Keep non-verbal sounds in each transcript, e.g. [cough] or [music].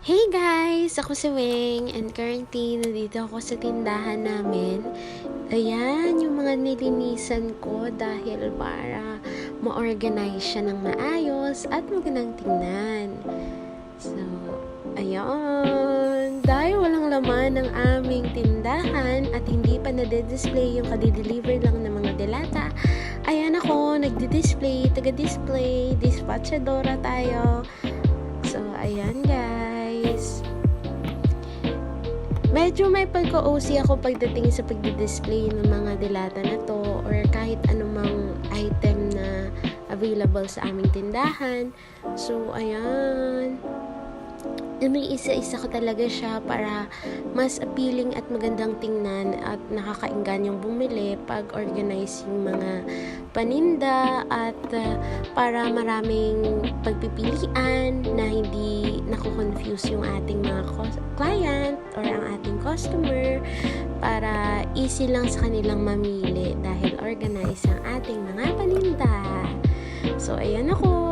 Hey guys! Ako si Weng and currently nandito ako sa tindahan namin. Ayan, yung mga nilinisan ko dahil para ma-organize siya ng maayos at magandang tingnan. So, ayun. Dahil walang laman ng aming tindahan at hindi pa nade-display yung kadideliver lang ng mga delata, ayan ako, nagdi-display, taga-display, dispatchadora tayo. So, ayan guys. Medyo may pagka-OC ako pagdating sa pagdi-display ng mga dilata na to or kahit anumang item na available sa aming tindahan. So, ayan. Iniisa-isa ko talaga siya para mas appealing at magandang tingnan at nakakainggan yung bumili pag organize yung mga paninda at uh, para maraming pagpipilian na hindi nako-confuse yung ating mga client or ang ating customer para easy lang sa kanilang mamili dahil organize ang ating mga paninda. So, ayan ako.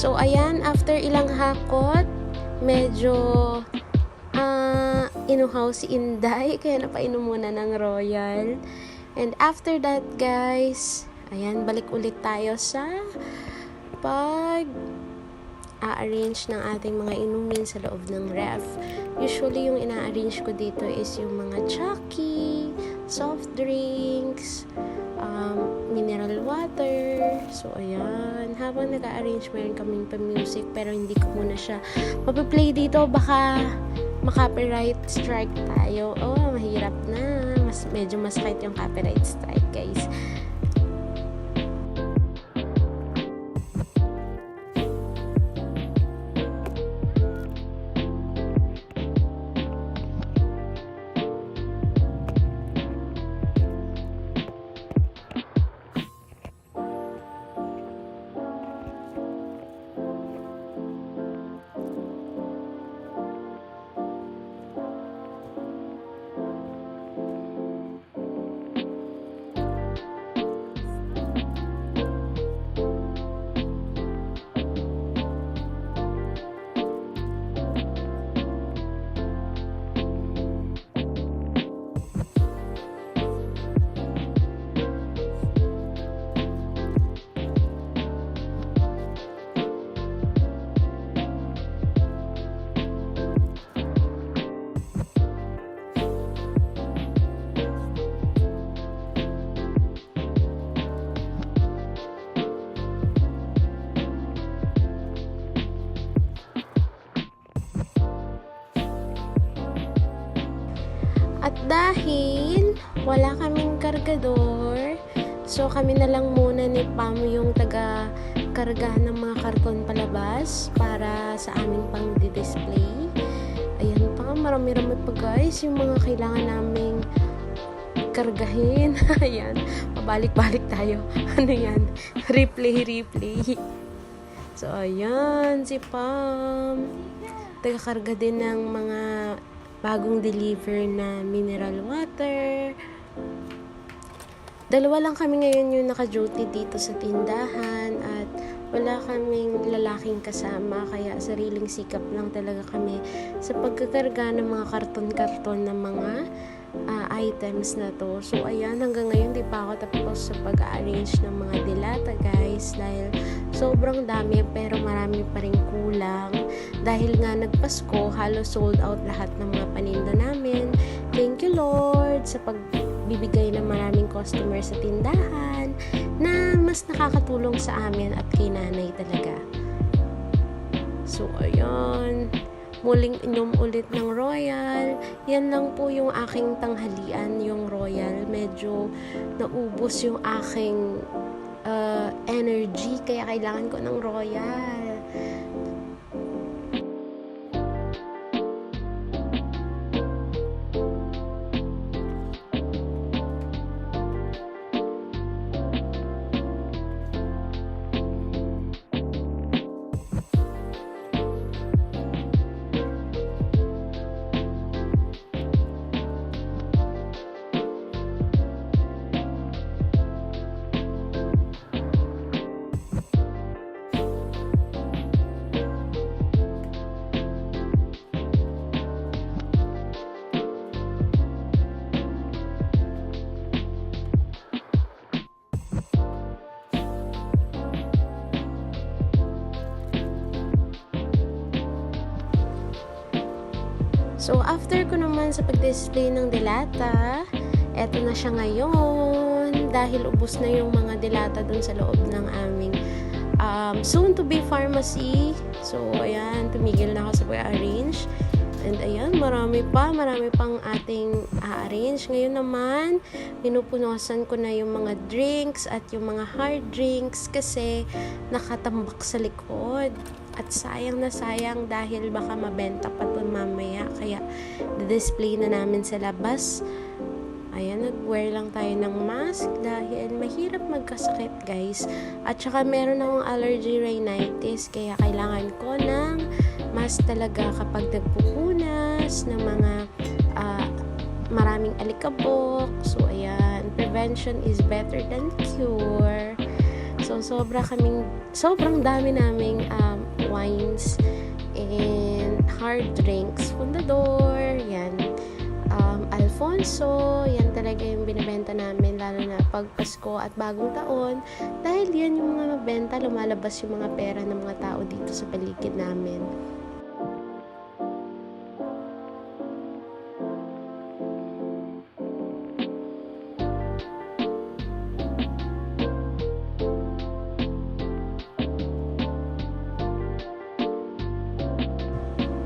So, ayan, after ilang hakot, medyo ah inuhaw si Inday, [laughs] kaya napainom muna ng Royal. And after that, guys, ayan, balik ulit tayo sa pag a-arrange ng ating mga inumin sa loob ng ref. Usually, yung ina-arrange ko dito is yung mga chucky, soft drinks, um, mineral water. So, ayan. Habang nag-arrange, meron kaming pa-music pero hindi ko muna siya mapiplay dito. Baka maka-copyright strike tayo. Oh, mahirap na. Mas, medyo masakit yung copyright strike, guys. At dahil wala kaming kargador, so kami na lang muna ni Pam yung taga karga ng mga karton palabas para sa aming pang display Ayan pa, marami-rami pa guys yung mga kailangan naming kargahin. [laughs] Ayan, pabalik-balik tayo. [laughs] Ano yan? Replay, replay. So, ayan, si Pam. Taga-karga din ng mga bagong deliver na mineral water. Dalawa lang kami ngayon yung naka-duty dito sa tindahan at wala kaming lalaking kasama kaya sariling sikap lang talaga kami sa pagkakarga ng mga karton-karton ng mga ah, items na to. So ayan, hanggang ngayon di pa ako tapos sa pag-arrange ng mga dilata guys dahil sobrang dami pero marami pa rin kulang. Dahil nga nagpasko, halos sold out lahat ng mga paninda namin. Thank you Lord sa pagbibigay ng maraming customer sa tindahan na mas nakakatulong sa amin at kay nanay talaga. So, ayun. Muling inom ulit ng Royal. Yan lang po yung aking tanghalian, yung Royal. Medyo naubos yung aking uh, energy, kaya kailangan ko ng Royal. So, after ko naman sa pag-display ng dilata, eto na siya ngayon. Dahil ubos na yung mga dilata dun sa loob ng aming um, soon-to-be pharmacy. So, ayan, tumigil na ako sa pag-arrange. And ayan, marami pa, marami pang ating a-arrange. Ngayon naman, pinupunosan ko na yung mga drinks at yung mga hard drinks kasi nakatambak sa likod. At sayang na sayang dahil baka mabenta pa to mamaya. Kaya, display na namin sa labas. Ayan, nag-wear lang tayo ng mask dahil mahirap magkasakit, guys. At saka meron akong allergy rhinitis, kaya kailangan ko ng mask talaga kapag nagpupunas ng mga ah, maraming alikabok. So, ayan, prevention is better than cure. So, sobra kaming, sobrang dami naming um, wines and hard drinks. Fundador, yan. Um, Alfonso, yan talaga yung binibenta namin, lalo na pag Pasko at bagong taon. Dahil yan yung mga mabenta, lumalabas yung mga pera ng mga tao dito sa paligid namin.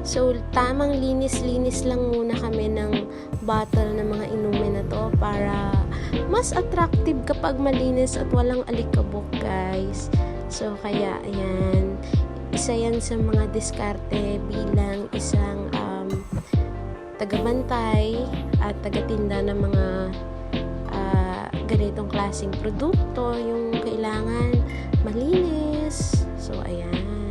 So, tamang linis-linis lang muna kami ng bottle ng mga inumin na to para mas attractive kapag malinis at walang alikabok, guys. So, kaya, ayan, isa yan sa mga diskarte bilang isang um, tagabantay at tagatinda ng mga ah, ganitong klaseng produkto, yung kailangan malinis. So, ayan.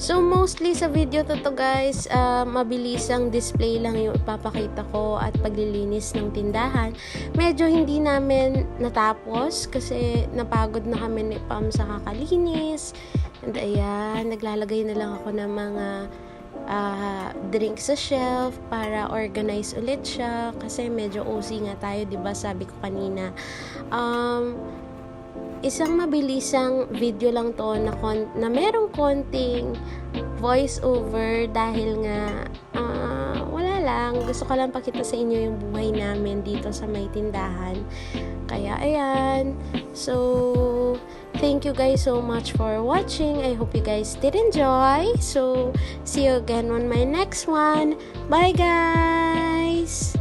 So, mostly sa video to to guys, uh, mabilisang display lang yung ipapakita ko at paglilinis ng tindahan. Medyo hindi namin natapos kasi napagod na kami ni Pam sa kakalinis. And ayan, naglalagay na lang ako ng mga uh, drink sa shelf para organize ulit siya kasi medyo OC nga tayo, 'di ba? Sabi ko kanina. Um, isang mabilisang video lang to na, kon- na merong konting voice over dahil nga ah, wala lang. Gusto ko lang pakita sa inyo yung buhay namin dito sa may tindahan. Kaya ayan. So thank you guys so much for watching. I hope you guys did enjoy. So see you again on my next one. Bye guys